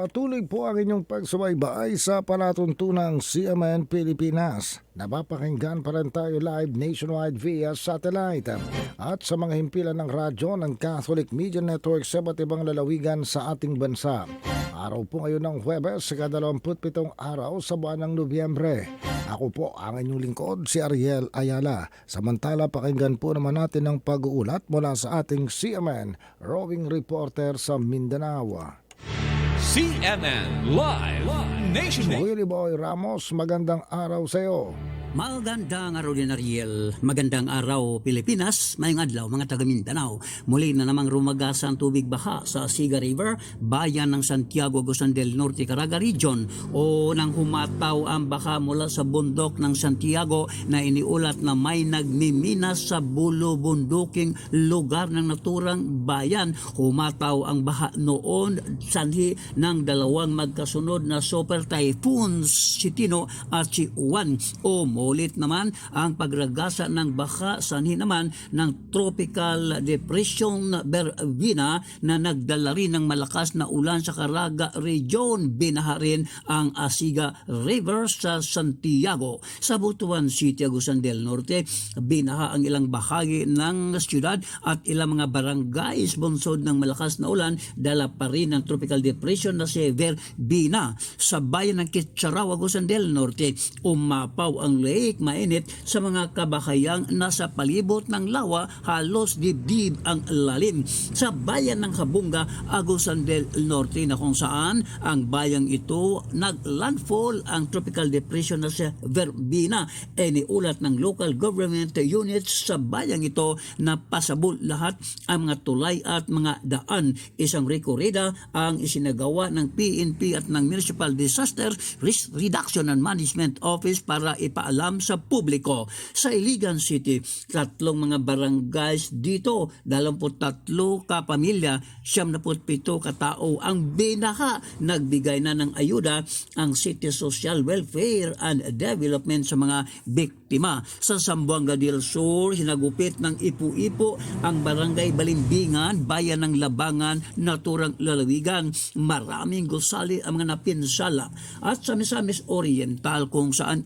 Patuloy po ang inyong pagsubaybay sa palatuntunang CMN Pilipinas. Napapakinggan pa rin tayo live nationwide via satellite at sa mga himpilan ng radyo ng Catholic Media Network sa iba't ibang lalawigan sa ating bansa. Araw po ngayon ng Huwebes sa 27 araw sa buwan ng Nobyembre. Ako po ang inyong lingkod, si Ariel Ayala. Samantala, pakinggan po naman natin ang pag-uulat mula sa ating CMN Roving Reporter sa Mindanao. CNN Live Nationwide. Willie Boy Ramos, magandang araw sa iyo. Magandang araw din Ariel. Magandang araw Pilipinas. Mayong adlaw mga taga Mindanao. Muli na namang rumagasa ang tubig baha sa Siga River, bayan ng Santiago, Agusan del Norte, Caraga Region o nang humataw ang baha mula sa bundok ng Santiago na iniulat na may nagmiminas sa bulo-bunduking lugar ng naturang bayan. Humataw ang baha noon sanhi ng dalawang magkasunod na super typhoons, si Tino at si Juan. Umulit naman ang pagragasa ng baka sanhi naman ng tropical depression Bervina na nagdala rin ng malakas na ulan sa Caraga Region. Binaha rin ang Asiga River sa Santiago. Sa Butuan City, Agusan del Norte, binaha ang ilang bahagi ng siyudad at ilang mga barangays bunsod ng malakas na ulan dala pa rin ng tropical depression na si Verbina. Sa bayan ng Kitcharaw, Agusan del Norte, umapaw ang lake mainit sa mga kabahayang nasa palibot ng lawa halos dibdib ang lalim. Sa bayan ng Habunga, Agusan del Norte na kung saan ang bayang ito naglandfall ang tropical depression na si Verbina. E niulat ng local government units sa bayang ito na pasabol lahat ang mga tulay at mga daan. Isang rekorida ang isinagawa ng PNP at ng Municipal Disaster Risk Reduction and Management Office para ipaalam sa publiko. Sa Iligan City, tatlong mga barangays dito, 23 kapamilya, 77 katao ang binaha. Nagbigay na ng ayuda ang City Social Welfare and Development sa mga biktima. Sa Zamboanga del Sur, hinagupit ng ipu-ipo ang barangay Balimbingan, bayan ng Labangan, naturang lalawigan. Maraming gusali ang mga napinsala. At sa Misamis Oriental kung saan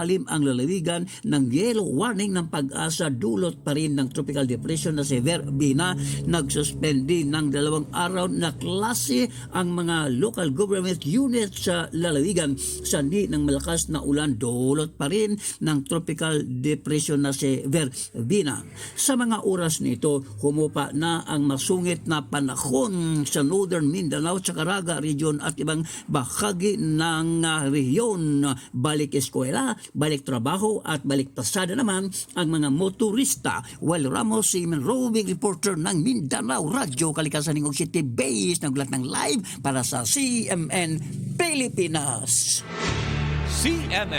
isinailalim ang lalawigan ng yellow warning ng pag-asa dulot pa rin ng tropical depression na si Verbina. Nagsuspend din ng dalawang araw na klase ang mga local government units sa lalawigan. Sandi ng malakas na ulan dulot pa rin ng tropical depression na si Verbina. Sa mga oras nito, humupa na ang masungit na panahon sa Northern Mindanao sa Caraga Region at ibang bahagi ng uh, rehiyon. Balik eskwela, balik trabaho at balik pasada naman ang mga motorista. While Ramos, si roving reporter ng Mindanao Radio, Kalikasan ng City Base, nagulat ng live para sa CMN Pilipinas. CNN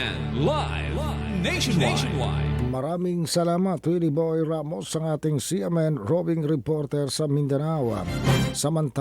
Live Nationwide. Maraming salamat Willie Boy Ramos ang ating CMN roving reporter sa Mindanao. Samantala